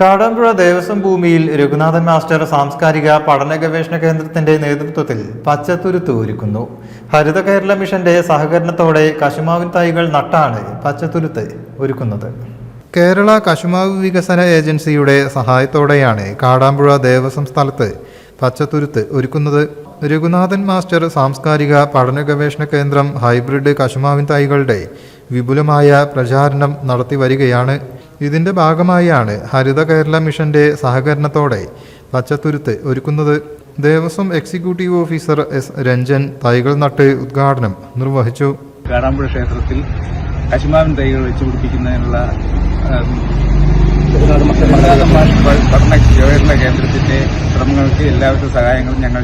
കാടാമ്പുഴ ദേവസ്വം ഭൂമിയിൽ രഘുനാഥൻ മാസ്റ്റർ സാംസ്കാരിക പഠന ഗവേഷണ കേന്ദ്രത്തിന്റെ നേതൃത്വത്തിൽ പച്ചത്തുരുത്ത് ഒരുക്കുന്നു. ഹരിത കേരള മിഷന്റെ സഹകരണത്തോടെ കശുമാവിൻ തൈകൾ നട്ടാണ് പച്ചത്തുരുത്ത് ഒരുക്കുന്നത്. കേരള കശുമാവ് വികസന ഏജൻസിയുടെ സഹായത്തോടെയാണ് കാടാമ്പുഴ ദേവസ്വം സ്ഥലത്ത് പച്ചത്തുരുത്ത് ഒരുക്കുന്നത്. രഘുനാഥൻ മാസ്റ്റർ സാംസ്കാരിക പഠന ഗവേഷണ കേന്ദ്രം ഹൈബ്രിഡ് കശുമാവിൻ തൈകളുടെ വിപുലമായ പ്രചാരണം നടത്തി വരികയാണ് ഇതിന്റെ ഭാഗമായാണ് ഹരിത കേരള മിഷന്റെ സഹകരണത്തോടെ പച്ചത്തുരുത്ത് ഒരുക്കുന്നത്. Devaswom executive officer S Ranjan തൈകൾ നട്ട് ഉദ്ഘാടനം നിർവഹിച്ചു. കാടാമ്പുഴ ക്ഷേത്രത്തിൽ കശുമാവിൻ തൈകൾ വെച്ച് പിടിപ്പിക്കുന്നതിനുള്ള ഞങ്ങൾ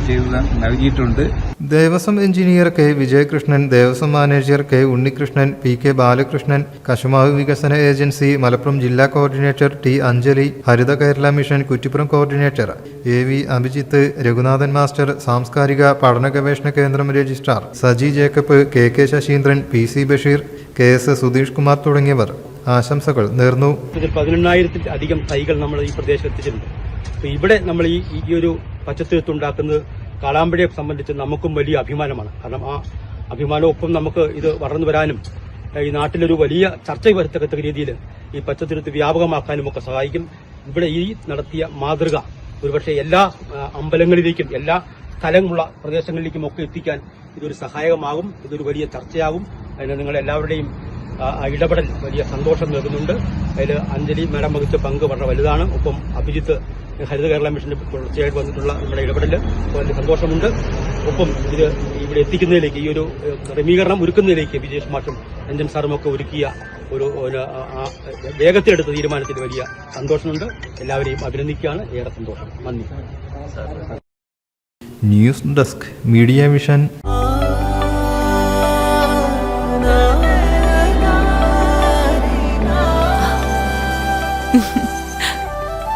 Devaswom engineer K Vijayakrishnan Devaswom manager K Unnikrishnan P K Balakrishnan കശുമാവ് വികസന ഏജൻസി മലപ്പുറം ജില്ലാ coordinator T Anjali Haritha Kerala mission Kuttippuram coordinator A V Abhijith Raghunathan master സാംസ്കാരിക പഠന ഗവേഷണ കേന്ദ്രം registrar Saji Jacob K K Sasheendran P C Basheer K S Sudheesh Kumar തുടങ്ങിയവർ. ആശംസകൾ നേർന്നു. പതിനെണ്ണായിരത്തിൽ അധികം തൈകൾ നമ്മൾ ഈ പ്രദേശത്ത് എത്തിച്ചിട്ടുണ്ട്. അപ്പൊ ഇവിടെ നമ്മൾ ഈ ഈ ഒരു പച്ചത്തുരുത്ത് ഉണ്ടാക്കുന്നത് കാളാമ്പഴയെ സംബന്ധിച്ച് നമുക്കും വലിയ അഭിമാനമാണ്. കാരണം ആ അഭിമാനമൊപ്പം നമുക്ക് ഇത് വളർന്നു വരാനും ഈ നാട്ടിലൊരു വലിയ ചർച്ച വരുത്തക്കത്തക്ക രീതിയിൽ ഈ പച്ചത്തുരുത്ത് വ്യാപകമാക്കാനും ഒക്കെ സഹായിക്കും. ഇവിടെ ഈ നടത്തിയ മാതൃക ഒരുപക്ഷെ എല്ലാ അമ്പലങ്ങളിലേക്കും എല്ലാ സ്ഥലമുള്ള പ്രദേശങ്ങളിലേക്കും ഒക്കെ എത്തിക്കാൻ ഇതൊരു സഹായകമാകും. ഇതൊരു വലിയ ചർച്ചയാകും. അതിന് നിങ്ങൾ എല്ലാവരുടെയും ഇടപെടൽ വലിയ സന്തോഷം നൽകുന്നുണ്ട്. അതിൽ അഞ്ജലി മാഡം വഹിച്ച പങ്ക് വളരെ വലുതാണ്. ഒപ്പം അഭിജിത്ത് ഹരിത കേരള മിഷന്റെ തുടർച്ചയായിട്ട് വന്നിട്ടുള്ള നമ്മുടെ ഇടപെടൽ വലിയ സന്തോഷമുണ്ട്. ഒപ്പം ഇത് ഇവിടെ എത്തിക്കുന്നതിലേക്ക് ഈ ഒരു ക്രമീകരണം ഒരുക്കുന്നതിലേക്ക് വിജേഷ് മാഷും രഞ്ജൻ സാറും ഒക്കെ ഒരുക്കിയ ഒരു വേഗത്തിലെടുത്ത തീരുമാനത്തിൽ വലിയ സന്തോഷമുണ്ട്. എല്ലാവരെയും അഭിനന്ദിക്കുകയാണ്. ഏറെ സന്തോഷം. നന്ദി. News desk media vision